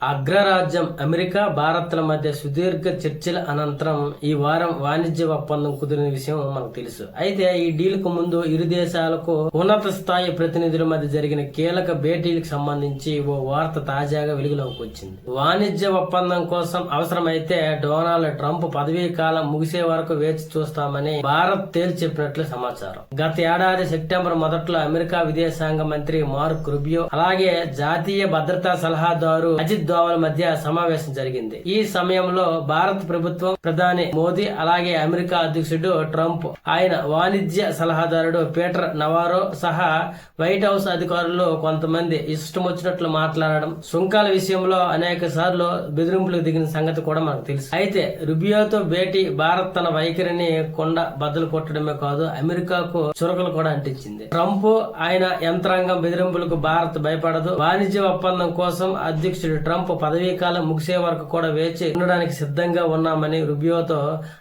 అగ్రరాజ్యం అమెరికా భారత్ల మధ్య సుదీర్ఘ చర్చల అనంతరం ఈ వారం వాణిజ్య ఒప్పందం కుదిరిన విషయం మనకు తెలుసు. అయితే ఈ డీల్కు ముందు ఇరు దేశాలకు ఉన్నత స్థాయి ప్రతినిధుల మధ్య జరిగిన కీలక భేటీలకు సంబంధించి ఓ వార్త తాజాగా వెలుగులోకి వచ్చింది. వాణిజ్య ఒప్పందం కోసం అవసరమైతే డొనాల్డ్ ట్రంప్ పదవీ కాలం ముగిసే వరకు వేచి చూస్తామని భారత్ తేల్చి చెప్పినట్లు సమాచారం. గత ఏడాది సెప్టెంబర్ మొదట్లో అమెరికా విదేశాంగ మంత్రి మార్క్ రుబియో అలాగే జాతీయ భద్రతా సలహాదారు అజిత్ దోవల మధ్య సమావేశం జరిగింది. ఈ సమయంలో భారత ప్రభుత్వం ప్రధాని మోదీ అలాగే అమెరికా అధ్యక్షుడు ట్రంప్ ఆయన వాణిజ్య సలహాదారుడు పీటర్ నవారో సహా వైట్ హౌస్ అధికారులు కొంతమంది ఇష్టం వచ్చినట్లు మాట్లాడడం సుంకాల విషయంలో అనేక సార్లు బెదిరింపులకు దిగిన సంగతి కూడా మనకు తెలుసు. అయితే రుబియోతో భేటీ భారత్ తన వైఖరిని కొండ బద్దలు కొట్టడమే కాదు అమెరికాకు చురకలు కూడా అంటించింది. ట్రంప్ ఆయన యంత్రాంగం బెదిరింపులకు భారత్ భయపడదు. వాణిజ్య ఒప్పందం కోసం అధ్యక్షుడు ట్రంప్ పదవీ కాలం ముగిసే వరకు కూడా వేచి ఉండడానికి సిద్ధంగా ఉన్నామని రుబియోతో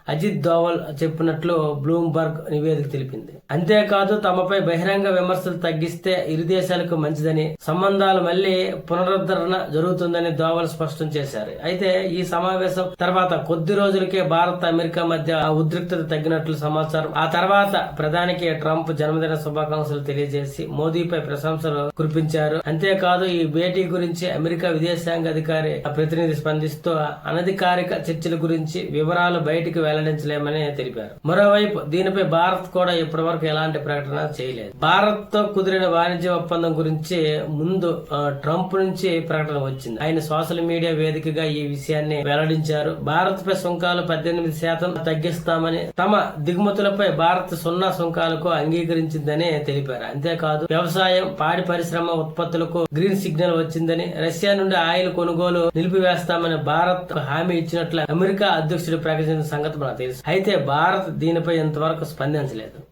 అజిత్ దోవల్ చెప్పినట్లు బ్లూంబర్గ్ నివేదిక తెలిపింది. అంతేకాదు తమపై బహిరంగ విమర్శలు తగ్గిస్తే ఇరు దేశాలకు మంచిదని సంబంధాలు మళ్ళీ పునరుద్ధరణ జరుగుతుందని దోవల్ స్పష్టం చేశారు. అయితే ఈ సమావేశం తర్వాత కొద్ది రోజులకే భారత్ అమెరికా మధ్య ఆ ఉద్రిక్తత తగ్గినట్లు సమాచారం. ఆ తర్వాత ప్రధానికి ట్రంప్ జన్మదిన శుభాకాంక్షలు తెలియజేసి మోదీపై ప్రశంసలు కురిపించారు. అంతేకాదు ఈ భేటీ గురించి అమెరికా విదేశాంగ అధికారి ప్రతినిధి స్పందిస్తూ అనధికారిక చర్చల గురించి వివరాలు బయటికి వెల్లడించలేమని తెలిపారు. మరోవైపు దీనిపై భారత్ కూడా ఇప్పటి వరకు ఎలాంటి ప్రకటన చేయలేదు. భారత్తో కుదిరిన వాణిజ్య ఒప్పందం గురించి ముందు ట్రంప్ నుంచి ప్రకటన వచ్చింది. ఆయన సోషల్ మీడియా వేదికగా ఈ విషయాన్ని వెల్లడించారు. భారత్ పై సుంకాలు పద్దెనిమిది శాతం తగ్గిస్తామని తమ దిగుమతులపై భారత్ సున్నా సుంకాలకు అంగీకరించిందని తెలిపారు. అంతేకాదు వ్యవసాయం పాడి పరిశ్రమ ఉత్పత్తులకు గ్రీన్ సిగ్నల్ వచ్చిందని రష్యా నుండి ఆయిల్ కొనుగోలు నిలిపివేస్తామని భారత్ హామీ ఇచ్చినట్లు అమెరికా అధ్యక్షుడు ప్రకటించిన సంగతి మనకు తెలుసు. అయితే భారత్ దీనిపై ఇంతవరకు స్పందించలేదు.